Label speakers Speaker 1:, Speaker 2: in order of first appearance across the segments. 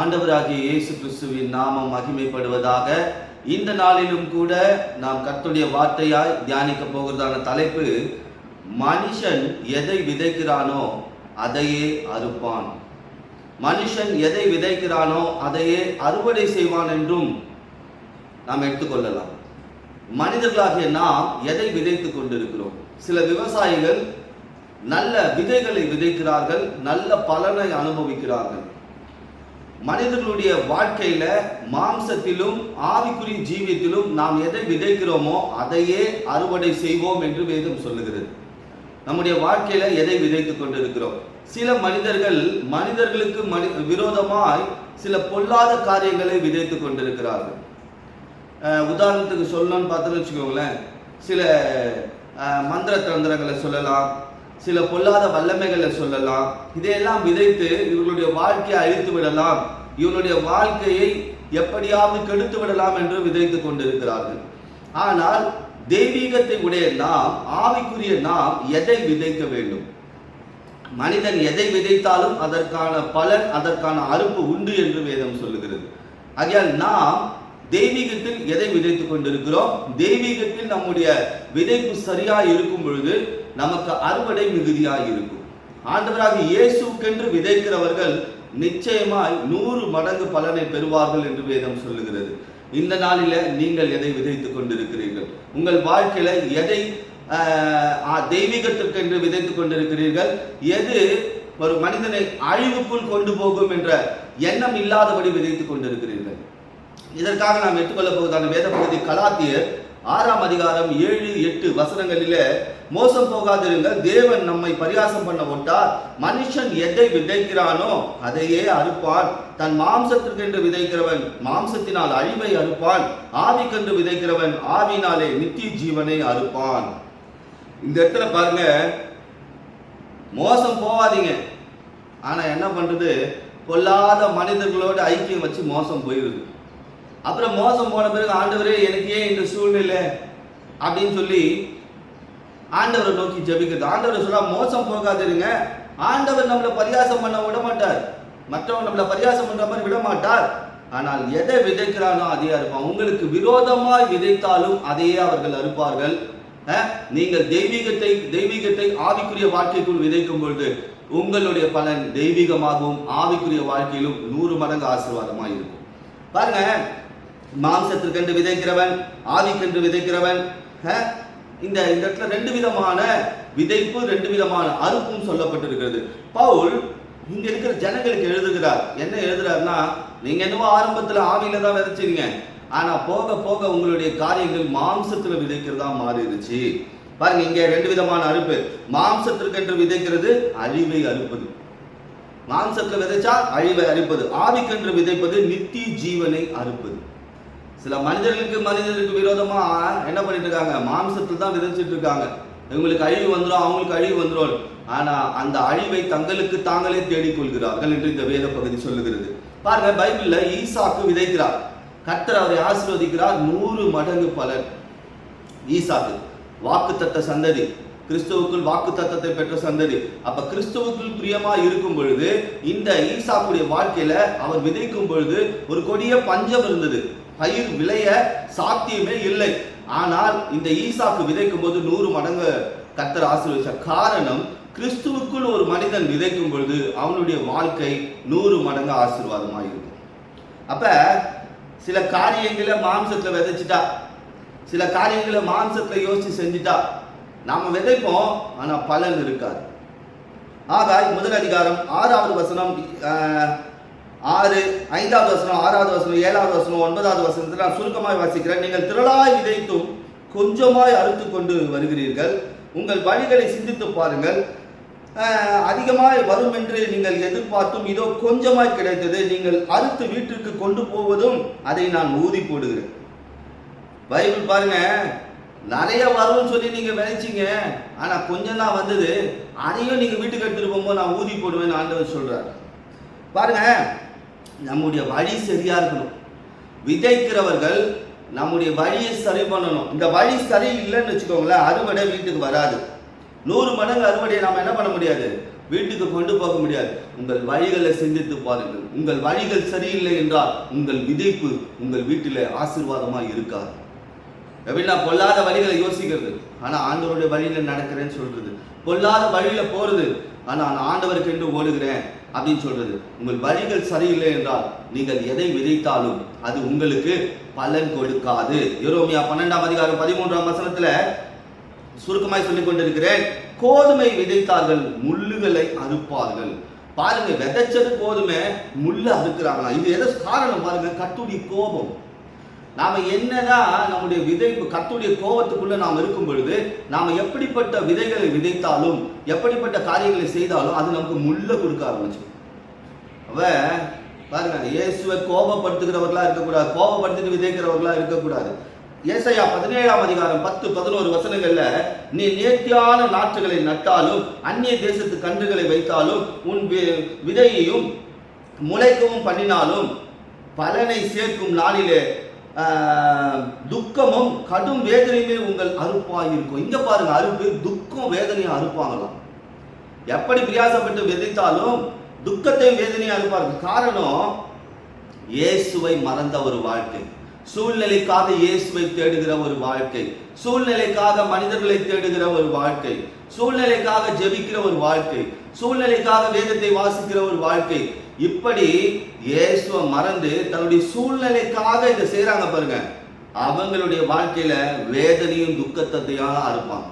Speaker 1: ஆண்டவராகிய இயேசு கிறிஸ்துவின் நாமம் மகிமைப்படுவதாக இந்த நாளிலும் கூட நாம் கர்த்தருடைய வார்த்தையாய் தியானிக்க போகிறதான தலைப்பு மனுஷன் எதை விதைக்கிறானோ அதையே அறுப்பான். மனுஷன் எதை விதைக்கிறானோ அதையே அறுவடை செய்வான் என்றும் நாம் எடுத்துக்கொள்ளலாம். மனிதர்களாகிய நாம் எதை விதைத்துக் கொண்டிருக்கிறோம்? சில விவசாயிகள் நல்ல விதைகளை விதைக்கிறார்கள் நல்ல பலனை அனுபவிக்கிறார்கள். மனிதர்களுடைய வாழ்க்கையில மாம்சத்திலும் ஆவிக்குரிய ஜீவியத்திலும் நாம் எதை விதைக்கிறோமோ அதையே அறுவடை செய்வோம் என்று வேதம் சொல்லுகிறது. நம்முடைய வாழ்க்கையில எதை விதைத்துக் கொண்டிருக்கிறோம்? சில மனிதர்கள் மனிதர்களுக்கு மனி விரோதமாய் சில பொல்லாத காரியங்களை விதைத்துக் கொண்டிருக்கிறார்கள். உதாரணத்துக்கு சொல்லணும்னு பார்த்தோன்னு வச்சுக்கோங்களேன். சில மந்திர தந்திரங்களை சொல்லலாம். சில பொல்லாத வல்லமைகளை சொல்லலாம். இதையெல்லாம் விதைத்து இவர்களுடைய வாழ்க்கையை அழித்து விடலாம். இவருடைய வாழ்க்கையை எப்படியாவது கெடுத்து விடலாம் என்று விதைத்து கொண்டிருக்கிறார்கள். ஆனால் தெய்வீகத்தை உடைய நாம் ஆவிக்குரிய நாம் எதை விதைக்க வேண்டும்? மனிதன் எதை விதைத்தாலும் அதற்கான பலன் அதற்கான அறுப்பு உண்டு என்று வேதம் சொல்லுகிறது. ஆகையால் நாம் தெய்வீகத்தில் எதை விதைத்துக் கொண்டிருக்கிறோம்? தெய்வீகத்தில் நம்முடைய விதைப்பு சரியா இருக்கும் பொழுது நமக்கு அறுவடை மிகுதியாக இருக்கும் ஆண்டவராக இயேசுக்கென்று விதைக்கிறவர்கள் நிச்சயமாய் நூறு மடங்கு பலனை பெறுவார்கள் என்று வேதம் சொல்லுகிறது. இந்த நாளில நீங்கள் எதை விதைத்துக் கொண்டிருக்கிறீர்கள்? உங்கள் வாழ்க்கையில எதை தெய்வீகத்திற்கு என்று தெய்வீகத்திற்கென்று விதைத்துக் கொண்டிருக்கிறீர்கள்? எது ஒரு மனிதனை அழிவுக்குள் கொண்டு போகும் என்ற எண்ணம் இல்லாதபடி விதைத்துக் கொண்டிருக்கிறீர்கள்? இதற்காக நாம் எடுத்துக்கொள்ள போவதான வேத பகுதி கலாத்தியர் ஆறாம் அதிகாரம் ஏழு எட்டு வசனங்களிலே மோசம் போகாதிருங்கள். தேவன் நம்மை பரிகாசம் பண்ண விட்டார் மனுஷன் எதை விதைக்கிறானோ அதையே அறுப்பான் தன் மாம்சத்திற்கென்று விதைக்கிறவன் மாம்சத்தினால் அழிவை அறுப்பான். ஆவிக்கென்று விதைக்கிறவன் ஆவினாலே நித்திய ஜீவனை அறுப்பான். இந்த இடத்துல பாருங்க. மோசம் போகாதீங்க. ஆனா என்ன பண்றது? பொல்லாத மனிதர்களோட ஐக்கியம் வச்சு மோசம் போயிடுது. அப்புறம் மோசம் போன பிறகு ஆண்டவரே எனக்கு ஏன் இந்த சூழ்நிலை? அப்படின்னு சொல்லி ஆண்டவரை நோக்கி ஜெபிக்கிறது. ஆண்டவரை சொன்னா மோசம் போகாதிருங்க. ஆண்டவர் நம்மளை பரியாசம் பண்ண விட மாட்டார் மற்றவங்க நம்மளை பரியாசம் பண்ற மாதிரி விட மாட்டார் ஆனால் எதை விதைக்கிறானோ அதே அறுப்பான் உங்களுக்கு விரோதமாய் விதைத்தாலும் அதையே அவர்கள் அறுப்பார்கள். நீங்கள் தெய்வீகத்தை தெய்வீகத்தை ஆவிக்குரிய வாழ்க்கைக்குள் விதைக்கும் பொழுது உங்களுடைய பலன் தெய்வீகமாகவும் ஆவிக்குரிய வாழ்க்கையிலும் நூறு மடங்கு ஆசீர்வாதமாக இருக்கும். பாருங்க. மாம்சத்திற்கென்று விதைக்கிறவன் ஆவிக்கென்று விதைக்கிறவன் இந்த இந்த இடத்துல ரெண்டு விதமான விதைப்பு ரெண்டு விதமான அறுப்பும் சொல்லப்பட்டிருக்கிறது. பவுல் இங்க இருக்கிற ஜனங்களுக்கு எழுதுகிறார். என்ன எழுதுறாருன்னா நீங்க என்னவோ ஆரம்பத்துல ஆவியில தான் விதைச்சீங்க. ஆனா போக போக உங்களுடைய காரியங்கள் மாம்சத்துல விதைக்கிறதா மாறிடுச்சு. பாருங்க இங்க ரெண்டு விதமான அறுப்பு. மாம்சத்திற்கென்று விதைக்கிறது அழிவை அறுப்பது. மாம்சத்துல விதைச்சா அழிவை அறுப்பது. ஆவிக்கென்று விதைப்பது நித்திய ஜீவனை அறுப்பது. சில மனிதர்களுக்கு மனிதர்களுக்கு விரோதமா என்ன பண்ணிட்டு இருக்காங்க மாம்சத்தில் தான் விதைச்சிட்டு இருக்காங்க இவங்களுக்கு அழிவு வந்துடும் அவங்களுக்கு அழிவு வந்துடும் ஆனா அந்த அழிவை தங்களுக்கு தாங்களே தேடிக்கொள்கிறார்கள் என்று இந்த வேத பகுதி சொல்லுகிறது. பாருங்க பைபிள்ல ஈசாக்கு விதைக்கிறார். கர்த்தர் அவரை ஆசீர்வதிக்கிறார். நூறு மடங்கு பலன். ஈசாக்கு வாக்குத்தத்த சந்ததி. கிறிஸ்துவுக்குள் வாக்கு தத்தத்தை பெற்ற சந்ததி. அப்ப கிறிஸ்துவுக்குள் பிரியமா இருக்கும் பொழுது இந்த ஈசாக்குடைய வாழ்க்கையில அவர் விதைக்கும் பொழுது ஒரு கொடிய பஞ்சம் இருந்தது. பயிர் விளைய சாத்தியமே இல்லை. ஆனால் இந்த ஈசாக்கு விதைக்கும் போது நூறு மடங்கு கத்தர் ஆசீர்வதிச்ச காரணம் கிறிஸ்துவுக்குள் ஒரு மனிதன் விதைக்கும் பொழுது அவனுடைய வாழ்க்கை நூறு மடங்கு ஆசீர்வாதமாக இருக்கும். அப்ப சில காரியங்களை மாம்சத்துல விதைச்சிட்டா சில காரியங்களை மாம்சத்துல யோசிச்சு செஞ்சுட்டா நாம விதைப்போம் ஆனா பலன் இருக்காது. ஆகாய் முதல் அதிகாரம் ஆறாவது வசனம் ஆறு ஐந்தாவது வசனம் ஆறாவது வசனம் ஏழாவது வசனம் ஒன்பதாவது வசனத்தில் நான் சுருக்கமாய் வாசிக்கிறேன். நீங்கள் திரளாய் விதைத்தும் கொஞ்சமாய் அறுத்து கொண்டு வருகிறீர்கள். உங்கள் வழிகளை சிந்தித்து பாருங்கள். அதிகமாய் வரும் என்று நீங்கள் எதிர்பார்த்தும் இதோ கொஞ்சமாய் கிடைத்தது. நீங்கள் அறுத்து வீட்டிற்கு கொண்டு போவதும் அதை நான் ஊதி போடுகிறேன். பைபிள் பாருங்க நிறைய வரும்னு சொல்லி நீங்க விளைச்சிங்க ஆனா கொஞ்சம் தான் வந்தது. அதையும் நீங்க வீட்டுக்கு எடுத்துட்டு போகும்போது நான் ஊதி போடுவேன் ஆண்டவர் சொல்றாரு. பாருங்க நம்முடைய வழி சரியா இருக்கணும். விதைக்கிறவர்கள் நம்முடைய வழியை சரி பண்ணணும். இந்த வழி சரி இல்லைன்னு வச்சுக்கோங்களேன் அறுவடை வீட்டுக்கு வராது. நூறு மடங்கு அறுவடையை நாம என்ன பண்ண முடியாது? வீட்டுக்கு கொண்டு போக முடியாது. உங்கள் வழிகளை சிந்தித்து பாருங்கள். உங்கள் வழிகள் சரியில்லை என்றால் உங்கள் விதைப்பு உங்கள் வீட்டில் ஆசீர்வாதமா இருக்காது. எப்படின்னா பொல்லாத வழிகளை யோசிக்கிறது. ஆனா ஆண்டவருடைய வழியில நடக்கிறேன்னு சொல்றது. பொல்லாத வழியில போறது. ஆனா நான் ஆண்டவருக்கு என்று ஓடுகிறேன். அப்படின்னு சொல்றது. உங்கள் வழிகள் சரியில்லை என்றால் நீங்கள் எதை விதைத்தாலும் அது உங்களுக்கு பலன் கொடுக்காது. யூரோமியா பன்னெண்டாம் அதிகாரம் பதிமூன்றாம் வசனத்துல சுருக்கமாய் சொல்லிக் கொண்டிருக்கிறேன். கோதுமை விதைத்தார்கள் முள்ளுகளை அறுப்பார்கள். பாருங்க விதைச்சது கோதுமை முள்ளு அறுக்கிறாங்களா இது எதை காரணம் பாருங்க கட்டுடி கோபம். நாம் என்னதான் நம்முடைய விதை கத்துடைய கோபத்துக்குள்ளே நாம் இருக்கும் பொழுது நாம் எப்படிப்பட்ட விதைகளை விதைத்தாலும் எப்படிப்பட்ட காரியங்களை செய்தாலும் அது நமக்கு முள்ள கொடுக்க ஆரம்பிச்சு அவ பாருங்க இயேசுவை கோபப்படுத்துகிறவர்களா இருக்கக்கூடாது கோபப்படுத்திட்டு விதைக்கிறவர்களா இருக்கக்கூடாது. ஏசையா பதினேழாம் அதிகாரம் பத்து பதினோரு வசனங்கள்ல நீ நேர்த்தியான நாற்றுகளை நட்டாலும் அந்நிய தேசத்து கன்றுகளை வைத்தாலும் உன் வி- விதையையும் முளைக்கவும் பண்ணினாலும் பலனை சேர்க்கும் நாளிலே துக்கமும் கடும் வேதனையுமே உங்கள் அறுப்பாக இருக்கும். இங்கே பாருங்க அறுப்பு துக்கம் வேதனையும் அறுப்பாங்களாம். எப்படி பிரியாசப்பட்டு விதைத்தாலும் துக்கத்தையும் வேதனையும் அறுப்பாங்க காரணம் இயேசுவை மறந்த ஒரு வாழ்க்கை. சூழ்நிலைக்காக இயேசுவை தேடுகிற ஒரு வாழ்க்கை. சூழ்நிலைக்காக மனிதர்களை தேடுகிற ஒரு வாழ்க்கை. சூழ்நிலைக்காக ஜெபிக்கிற ஒரு வாழ்க்கை. சூழ்நிலைக்காக வேதத்தை வாசிக்கிற ஒரு வாழ்க்கை. இப்படி இயேசுவை மறந்து தன்னுடைய சூழ்நிலைக்காக இதை செய்கிறாங்க பாருங்க. அவங்களுடைய வாழ்க்கையில வேதனையும் துக்கத்தையும் அறுப்பாங்க.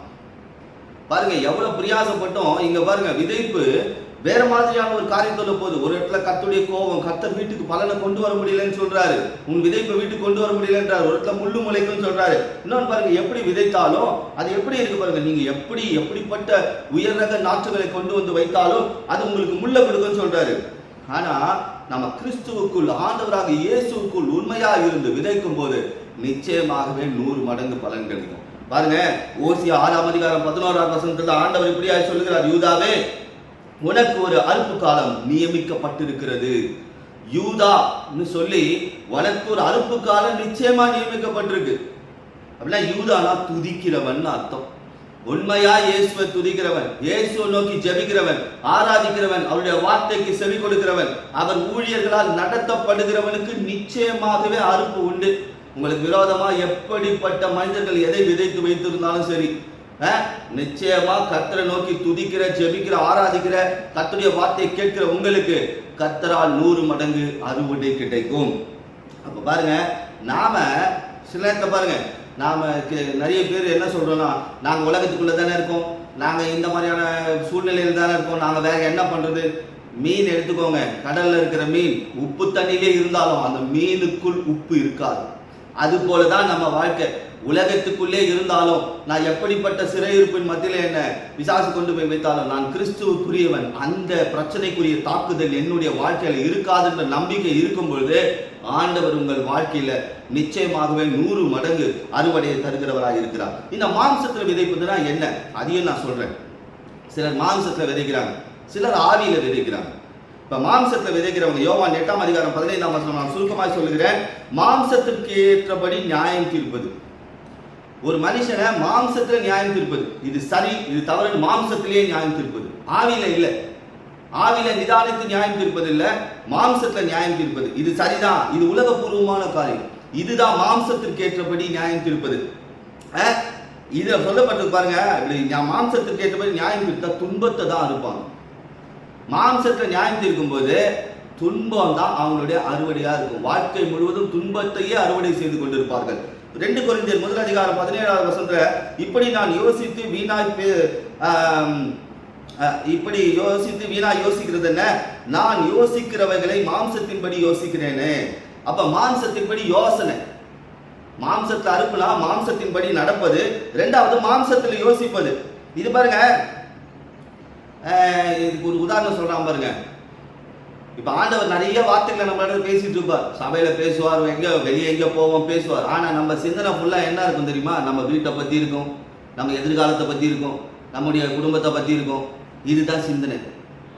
Speaker 1: பாருங்க எவ்வளவு பிரியாசப்பட்டோம். இங்க பாருங்க விதைப்பு வேற மாதிரியான ஒரு காரியத்தோட போகுது. ஒரு இடத்துல கத்துடைய கோபம் கத்தர் வீட்டுக்கு பலனை கொண்டு வர முடியலன்னு சொல்றாரு. உன் விதைப்பை வீட்டுக்கு கொண்டு வர முடியலன்றாரு. ஒரு இடத்துல முள்ளு முளைக்கும்னு சொல்றாரு. இன்னொன்னு பாருங்க எப்படி விதைத்தாலும் அது எப்படி இருக்கு பாருங்க நீங்க எப்படி எப்படிப்பட்ட உயர் ரக நாற்றுகளை கொண்டு வந்து வைத்தாலும் அது உங்களுக்கு முள்ள கொடுக்கும்னு சொல்றாரு. ஆனா நம்ம கிறிஸ்துவுக்குள் ஆண்டவராக இயேசுவுக்குள் உண்மையா இருந்து விதைக்கும் போது நிச்சயமாகவே நூறு மடங்கு பலன் கிடைக்கும். பாருங்க ஓசிய ஆறாம் அதிகாரம் பதினோராம் வசனத்துல ஆண்டவர் இப்படியா சொல்லுகிறார் யூதாவே உனக்கு ஒரு அறுப்பு காலம் நியமிக்கப்பட்டிருக்கிறது. யூதான்னு சொல்லி உனக்கு ஒரு அறுப்பு காலம் நிச்சயமா நியமிக்கப்பட்டிருக்கு. அப்படின்னா யூதானா துதிக்கிறவன் அர்த்தம். உண்மையா இயேசுவை துதிக்கிறவன் இயேசுவை நோக்கி ஜெபிக்கிறவன் ஆராதிக்கிறவன் அவருடைய வார்த்தைக்கு செவி கொடுக்கிறவன் அவர் ஊழியர்களால் நடத்தப்படுகிறவனுக்கு நிச்சயமாகவே அறுப்பு உண்டு. உங்களுக்கு விரோதமா எப்படிப்பட்ட மனிதர்கள் எதை விதைத்து வைத்திருந்தாலும் சரி நிச்சயமா கத்தரை நோக்கி துதிக்கிற ஜெபிக்கிற ஆராதிக்கிற கத்தருடைய வார்த்தையை கேட்கிற உங்களுக்கு கத்தரால் நூறு மடங்கு அறுவடை கிடைக்கும். அப்ப பாருங்க நாம சில நேரத்தை பாருங்க நாம் கே- நிறைய பேர் என்ன சொல்கிறோன்னா நாங்கள் உலகத்துக்குள்ளே தானே இருக்கோம். நாங்கள் இந்த மாதிரியான சூழ்நிலையில் தானே இருக்கோம். நாங்கள் வேறு என்ன பண்ணுறது மீன் எடுத்துக்கோங்க. கடலில் இருக்கிற மீன் உப்பு தண்ணியிலே இருந்தாலும் அந்த மீனுக்குள் உப்பு இருக்காது. அது போலதான் நம்ம வாழ்க்கை. உலகத்துக்குள்ளே இருந்தாலும் நான் எப்படிப்பட்ட சிறையிருப்பின் மத்தியில் என்ன விசாசு கொண்டு போய் வைத்தாலும் நான் கிறிஸ்துவுக்குரியவன். அந்த பிரச்சனைக்குரிய தாக்குதல் என்னுடைய வாழ்க்கையில் இருக்காதுன்ற நம்பிக்கை இருக்கும் பொழுது ஆண்டவர் உங்கள் வாழ்க்கையில நிச்சயமாகவே நூறு மடங்கு அறுவடையை தருகிறவராக இருக்கிறார். இந்த மாம்சத்துல விதைப்பதுனா என்ன? அதையும் நான் சொல்றேன். சிலர் மாம்சத்துல விதைக்கிறாங்க. சிலர் ஆவியில விதைக்கிறாங்க. இப்ப மாம்சத்துல விதைக்கிறவங்க யோவான் எட்டாம் அதிகாரம் பதினைந்தாம் வருஷம் நான் சுருக்கமாக சொல்லுகிறேன். மாம்சத்திற்கு ஏற்றபடி நியாயம் தீர்ப்பது. ஒரு மனுஷனை மாம்சத்துல நியாயம் தீர்ப்பது. இது சரி இது தவறு மாம்சத்திலேயே நியாயம் தீர்ப்பது. ஆவியில இல்லை. ஆவில நிதானித்து நியாயம் தீர்ப்பது இல்ல மாம்சத்துல நியாயம் தீர்ப்பது. இது சரிதான். இது உலகபூர்வமான காரியம். இதுதான் மாம்சத்திற்கு ஏற்றபடி நியாயம் தீர்ப்பது. அஹ், சொல்லப்பட்டு பாருங்க. இப்படி மாம்சத்திற்கு ஏற்றபடி நியாயம் தீர்த்தா துன்பத்தை தான் இருப்பாங்க மாம்சத்துல நியாயம் தீர்க்கும் போது துன்பம் தான் அவங்களுடைய அறுவடையா இருக்கும். வாழ்க்கை முழுவதும் துன்பத்தையே அறுவடை செய்து கொண்டிருப்பார்கள். ரெண்டு கொரிந்தியர் முதல் அதிகாரம் பதினேழாவது வசனத்துல இப்படி நான் யோசித்து வீணாய் பே- இப்படி யோசித்து வீணா யோசிக்கிறது என்ன? நான் யோசிக்கிறவைகளை மாம்சத்தின்படி யோசிக்கிறேனே. அப்ப மாம்சத்தின்படி யோசனை. மாம்சத்தை அறுப்புனா மாம்சத்தின்படி நடப்பது ரெண்டாவது மாம்சத்தில் யோசிப்பது. இது பாருங்க. இதுக்கு ஒரு உதாரணம் சொல்றான் பாருங்க. இப்ப ஆண்டவர் நிறைய வார்த்தைகளை நம்மளோட பேசிட்டு இருப்பார். சபையில பேசுவார் எங்க வெளியே எங்க போவோம் பேசுவார். ஆனா நம்ம சிந்தனை ஃபுல்லா என்ன இருக்கும் தெரியுமா? நம்ம வீட்டை பத்தி இருக்கும் நம்ம எதிர்காலத்தை பத்தி இருக்கும் நம்முடைய குடும்பத்தை பத்தி இருக்கும். இதுதான் சிந்தனை.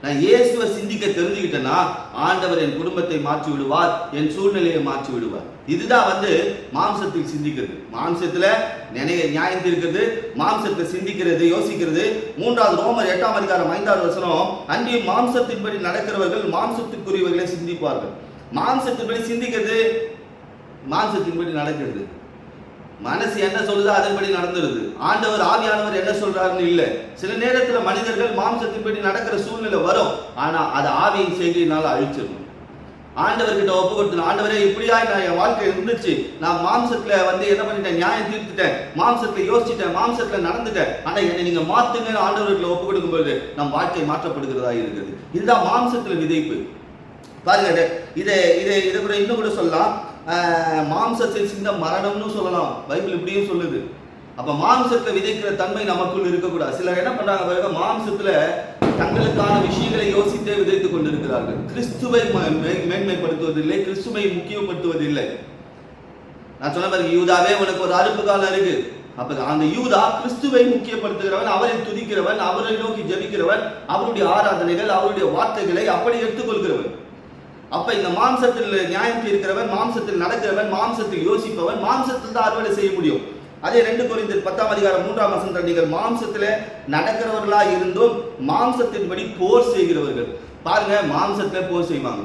Speaker 1: நான் இயேசுவை சிந்திக்க தெரிஞ்சுக்கிட்டேன்னா ஆண்டவர் என் குடும்பத்தை மாற்றி விடுவார் என் சூழ்நிலையை மாற்றி விடுவார் இதுதான் வந்து மாம்சத்தில் சிந்திக்கிறது. மாம்சத்தில் நினைய நியாயம் இருக்கிறது மாம்சத்தை சிந்திக்கிறது யோசிக்கிறது. மூன்றாவது ரோமர் எட்டாம் அதிகாரம் ஐந்தாவது வசனம் அன்றியும் மாம்சத்தின்படி நடக்கிறவர்கள் மாம்சத்துக்குரியவர்களை சிந்திப்பார்கள். மாம்சத்தின்படி சிந்திக்கிறது மாம்சத்தின்படி நடக்கிறது. மனசு என்ன சொல்லுதோ அதன்படி நடந்துருது. ஆண்டவர் ஆவியானவர் என்ன சொல்றாருன்னு இல்ல. சில நேரத்துல மனிதர்கள் மாம்சத்தின்படி நடக்கிற சூழ்நிலை வரும். ஆனா அது ஆவியின் செய்கையினால அழிச்சிடணும் ஆண்டவர்கிட்ட ஒப்பு கொடுத்தணும் ஆண்டவரே இப்படியா நான் என் வாழ்க்கை இருந்துச்சு. நான் மாம்சத்துல வந்து என்ன பண்ணிட்டேன்? நியாயம் தீர்த்துட்டேன். மாம்சத்துல யோசிச்சிட்டேன். மாம்சத்துல நடந்துட்டேன். ஆனா என்னை நீங்க மாத்துங்க ஆண்டவர்கிட்ட ஒப்பு கொடுக்கும்போது நம் வாழ்க்கை மாற்றப்படுகிறதா இருக்குது. இதுதான் மாம்சத்துல விதைப்பு. பாருங்க இதை இதை இதை கூட இன்னும் கூட சொல்லலாம். மாம்சத்தில் சிந்த மரணம்னு சொல்லலாம். பைபிள் இப்படியும் சொல்லுது. அப்ப மாம்சத்தில் விதைக்கிற தன்மை நமக்குள் இருக்கக்கூடாது. சிலர் என்ன பண்றாங்க பாருங்க மாம்சத்துல தங்களுக்கான விஷயங்களை யோசித்தே விதைத்துக் கொண்டிருக்கிறார்கள். கிறிஸ்துவை மேன்மைப்படுத்துவதில்லை கிறிஸ்துவை முக்கியப்படுத்துவதில்லை. நான் சொன்ன பாருங்க யூதாவே உனக்கு ஒரு அறுப்பு காலம் இருக்கு. அப்ப அந்த யூதா கிறிஸ்துவை முக்கியப்படுத்துகிறவன் அவரை துதிக்கிறவன் அவரை நோக்கி ஜபிக்கிறவன் அவருடைய ஆராதனைகள் அவருடைய வார்த்தைகளை அப்படி எடுத்துக்கொள்கிறவன். அப்ப இந்த மாம்சத்தில் நியாயம் தீர்க்கிறவன் மாம்சத்தில் நடக்கிறவன் மாம்சத்தில் யோசிப்பவன் மாம்சத்தில் தான் அறுவடை செய்ய முடியும். அதே ரெண்டு குறிந்தர் பத்தாம் அதிகாரம் மூன்றாம் வசனத்தில் நீங்கள் மாம்சத்துல நடக்கிறவர்களா இருந்தும் மாம்சத்தின்படி போர் செய்கிறவர்கள். பாருங்க மாம்சத்துல போர் செய்வாங்க.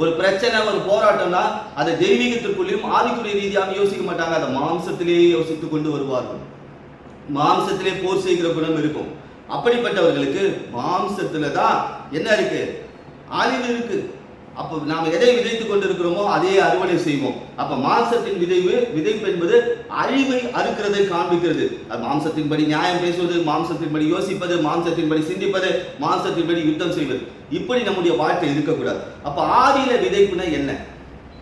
Speaker 1: ஒரு பிரச்சனை ஒரு போராட்டம்னா அதை தெய்வீகத்திற்குள்ளேயும் ஆதிக்குரிய ரீதியாக யோசிக்க மாட்டாங்க. அதை மாம்சத்திலேயே யோசித்து கொண்டு வருவார்கள். மாம்சத்திலே போர் செய்கிற குணம் இருக்கும். அப்படிப்பட்டவர்களுக்கு மாம்சத்துல தான் என்ன இருக்கு? அழிவு இருக்கு. அப்போ நாம் எதை விதைத்து கொண்டிருக்கிறோமோ அதே அறுவடை செய்வோம். அப்ப மாம்சத்தின் விதைவு விதைப்பு என்பது அழிவை அறுக்கிறதை காண்பிக்கிறது. அது மாம்சத்தின்படி நியாயம் பேசுவது மாம்சத்தின்படி யோசிப்பது மாம்சத்தின்படி சிந்திப்பது மாம்சத்தின்படி யுத்தம் செய்வது. இப்படி நம்முடைய வாழ்க்கை இருக்கக்கூடாது. அப்ப ஆவியில விதைப்புனா என்ன?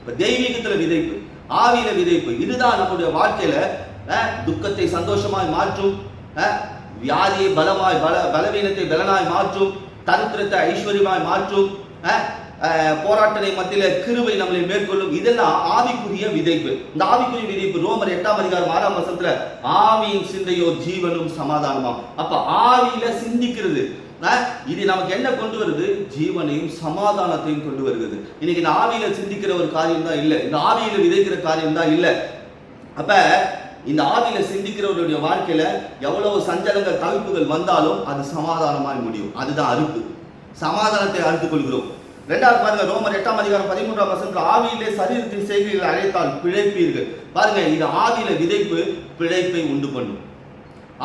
Speaker 1: இப்ப தெய்வீகத்துல விதைப்பு. ஆவியில விதைப்பு. இதுதான் நம்முடைய வாழ்க்கையில துக்கத்தை சந்தோஷமாய் மாற்றும் வியாதியை பலமாய் பல பலவீனத்தை பலனாய் மாற்றும் தரித்திரத்தை ஐஸ்வர்யமாய் மாற்றும் போராட்டத்தை மத்தியில் கிருவை நம்மளை மேற்கொள்ளும். இதெல்லாம் ஆவிக்குரிய விதைப்பு. இந்த ஆவிக்குரிய விதைப்பு ரோமர் எட்டாம் அதிகாரம் ஆறாம் வசத்துல ஆவியின் சிந்தையோ ஜீவனும் சமாதானமாம். அப்ப ஆவியில சிந்திக்கிறது. இது நமக்கு என்ன கொண்டு வருது? ஜீவனையும் சமாதானத்தையும் கொண்டு வருகிறது. இன்னைக்கு இந்த ஆவியில சிந்திக்கிற ஒரு காரியம் தான் இல்லை. இந்த ஆவியில விதைக்கிற காரியம் தான் இல்லை. அப்ப இந்த ஆவியில சிந்திக்கிறவருடைய வாழ்க்கையில எவ்வளவு சஞ்சலங்கள் தவிப்புகள் வந்தாலும் அது சமாதானமாய் முடியும். அதுதான் அறுப்பு. சமாதானத்தை அறுத்துக் கொள்கிறோம். ரெண்டாவது பாருங்க ரோமர் எட்டாம் அதிகாரம் பதிமூன்றாம் வசனத்தில் ஆவியிலே சரீரத்தின் செய்கைகளை அழைத்தால் பிழைப்பீர்கள். பாருங்க இது ஆவியில விதைப்பு பிழைப்பை உண்டு பண்ணும்.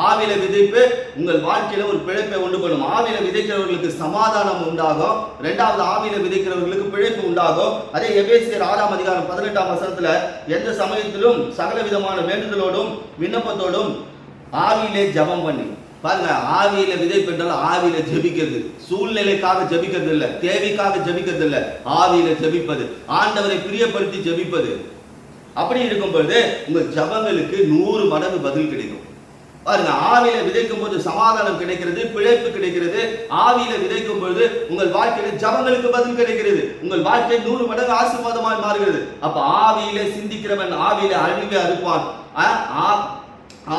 Speaker 1: ஆவியில விதைப்பு உங்கள் வாழ்க்கையில ஒரு பிழைப்பை உண்டு பண்ணும். ஆவியில விதைக்கிறவர்களுக்கு சமாதானம் உண்டாகும். ரெண்டாவது ஆவியில விதைக்கிறவர்களுக்கு பிழைப்பு உண்டாகும். அதே எபேசியர் ஆறாம் அதிகாரம் பதினெட்டாம் வசனத்துல எந்த சமயத்திலும் சகல விதமான வேண்டுதலோடும் விண்ணப்பத்தோடும் ஆவியிலே ஜெபம் பண்ணி பாருங்க ஆவியில விதைப்பு என்றால் ஆவியில ஜெபிக்கிறது. சூழ்நிலைக்காக ஜபிக்கிறது இல்ல தேவைக்காக ஜபிக்கிறது இல்ல ஆவியில ஜெபிப்பது ஆண்டவரை பிரியப்படுத்தி ஜெபிப்பது. அப்படி இருக்கும் பொழுது உங்க ஜபங்களுக்கு நூறு மடங்கு பதில் கிடைக்கும். பாருங்க ஆவியில விதைக்கும் போது சமாதானம் கிடைக்கிறது பிழைப்பு கிடைக்கிறது. ஆவியில விதைக்கும் பொழுது உங்கள் வாழ்க்கையில ஜபங்களுக்கு பதில் கிடைக்கிறது. உங்கள் வாழ்க்கை நூறு மடங்கு ஆசீர்வாதமாய் மாறுகிறது. அப்ப ஆவியில சிந்திக்கிறவன் ஆவியில அழிவை அறுப்பான். ஆ- ஆ-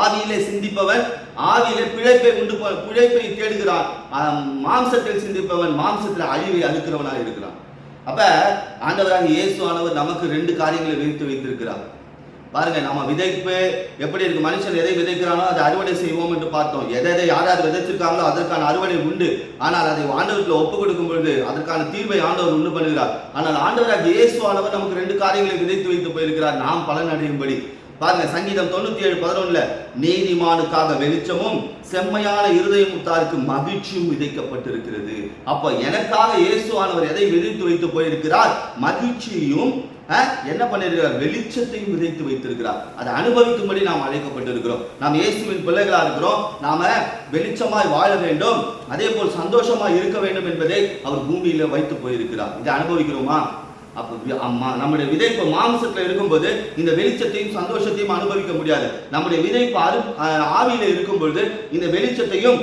Speaker 1: ஆவியிலே சிந்திப்பவன் ஆவியிலே பிழைப்பை உண்டு பிழைப்பை தேடுகிறான் மாம்சத்தில் சிந்திப்பவன் மாம்சத்தில் அழிவை அழுக்கிறவனாக இருக்கிறான். அப்ப ஆண்டவராக இயேசு ஆனவர் நமக்கு ரெண்டு காரியங்களை விதித்து வைத்திருக்கிறார். பாருங்க நம்ம விதைப்பு எப்படி இருக்கு? மனுஷன் எதை விதைக்கிறானோ அதை அறுவடை செய்வோம் என்று பார்த்தோம். எதை எதை யார் யார் விதைச்சிருக்காங்களோ அதற்கான அறுவடை உண்டு. ஆனால் அதை ஆண்டவருக்கு ஒப்பு கொடுக்கும் பொழுது அதற்கான தீர்வை ஆண்டவர் உண்டு பண்ணுகிறார். ஆனால் ஆண்டவராக இயேசு ஆனவர் நமக்கு ரெண்டு காரியங்களை விதைத்து வைத்து போயிருக்கிறார். நாம் பலன் அடையும்படி. பாருங்க சங்கீதம் தொண்ணூத்தி ஏழு பதினொன்னுல நீதிமானுக்காக வெளிச்சமும் செம்மையான இருதயமுத்தாருக்கு மகிழ்ச்சியும் விதைக்கப்பட்டிருக்கிறது. அப்ப எனக்காக இயேசுவானவர் எதை விதைத்து வைத்து போயிருக்கிறார்? மகிழ்ச்சியும் என்ன பண்ணிருக்கிறார்? வெளிச்சத்தையும் விதைத்து வைத்திருக்கிறார். அதை அனுபவிக்கும்படி நாம் அழைக்கப்பட்டிருக்கிறோம். நாம் இயேசுவின் பிள்ளைகளா இருக்கிறோம். நாம வெளிச்சமாய் வாழ வேண்டும். அதே போல் சந்தோஷமாய் இருக்க வேண்டும் என்பதை அவர் பூமியில வைத்து போயிருக்கிறார். இதை அனுபவிக்கிறோமா? அப்போ அம்மா நம்முடைய விதைப்பு மாம்சத்தில் இருக்கும்போது இந்த வெளிச்சத்தையும் சந்தோஷத்தையும் அனுபவிக்க முடியாது. நம்முடைய விதைப்பு அரு ஆவியில் இருக்கும் பொழுது இந்த வெளிச்சத்தையும்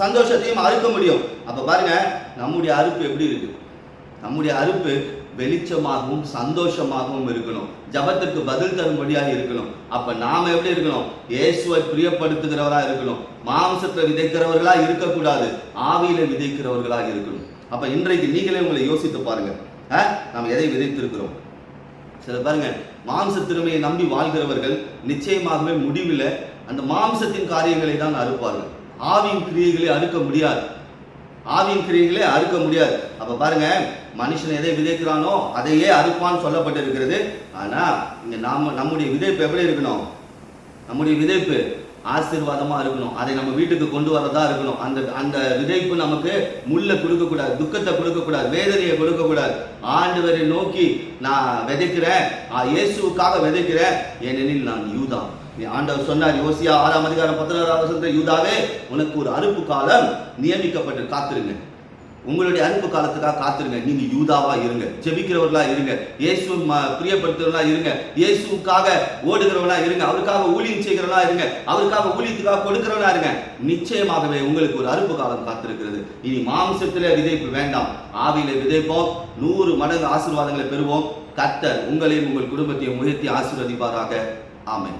Speaker 1: சந்தோஷத்தையும் அறுக்க முடியும். அப்போ பாருங்க நம்முடைய அறுப்பு எப்படி இருக்கு? நம்முடைய அறுப்பு வெளிச்சமாகவும் சந்தோஷமாகவும் இருக்கணும். ஜபத்திற்கு பதில் தரும்படியாக இருக்கணும். அப்ப நாம எப்படி இருக்கணும்? இயேசுவை பிரியப்படுத்துகிறவராக இருக்கணும். மாம்சத்தை விதைக்கிறவர்களா இருக்கக்கூடாது. ஆவியில விதைக்கிறவர்களாக இருக்கணும். அப்ப இன்றைக்கு நீங்களே உங்களை யோசித்து பாருங்க. நாம் எதை விதைத்திருக்கிறோம்? சில பாருங்க மாம்ச திறமையை நம்பி வாழ்கிறவர்கள் நிச்சயமாகவே முடிவில் அந்த மாம்சத்தின் காரியங்களை தான் அறுப்பார்கள். ஆவியின் கிரியைகளை அறுக்க முடியாது. ஆவியின் கிரியைகளை அறுக்க முடியாது. அப்ப பாருங்க மனுஷன் எதை விதைக்கிறானோ அதையே அறுப்பான்னு சொல்லப்பட்டிருக்கிறது. ஆனா இங்க நாம நம்முடைய விதைப்பு எப்படி இருக்கணும்? நம்முடைய விதைப்பு ஆசீர்வாதமாக இருக்கணும். அதை நம்ம வீட்டுக்கு கொண்டு வரதா இருக்கணும். அந்த அந்த விதைப்பு நமக்கு முள்ள கொடுக்கக்கூடாது துக்கத்தை கொடுக்கக்கூடாது வேதனையை கொடுக்கக்கூடாது. ஆண்டவரை நோக்கி நான் விதைக்கிறேன். ஆ, இயேசுவுக்காக விதைக்கிறேன். ஏனெனில் நான் யூதா. நீ ஆண்டவர் சொன்னார் யோசியா ஆறாம் அதிகாரம் பதினாறாம் யூதாவே உனக்கு ஒரு அறுப்பு காலம் நியமிக்கப்பட்டு காத்திருங்க உங்களுடைய அன்பு காலத்துக்காக காத்துருங்க. நீங்க யூதாவா இருங்க. ஜெபிக்கிறவர்களா இருங்க. இயேசு பிரியப்படுத்துறவர்களா இருங்க. இயேசுவுக்காக ஓடுகிறவர்களா இருங்க. அவருக்காக ஊழியம் செய்கிறவர்களா இருங்க. அவருக்காக ஊழியத்துக்காக கொடுக்கிறவர்களா இருங்க. நிச்சயமாகவே உங்களுக்கு ஒரு அறுப்பு காலம் காத்திருக்கிறது. இனி மாம்சத்துல விதைப்பு வேண்டாம். ஆவியில விதைப்போம். நூறு மடங்கு ஆசீர்வாதங்களை பெறுவோம். கத்தர் உங்களையும் உங்கள் குடும்பத்தையும் உயர்த்தி ஆசீர்வதிப்பாராக. ஆமை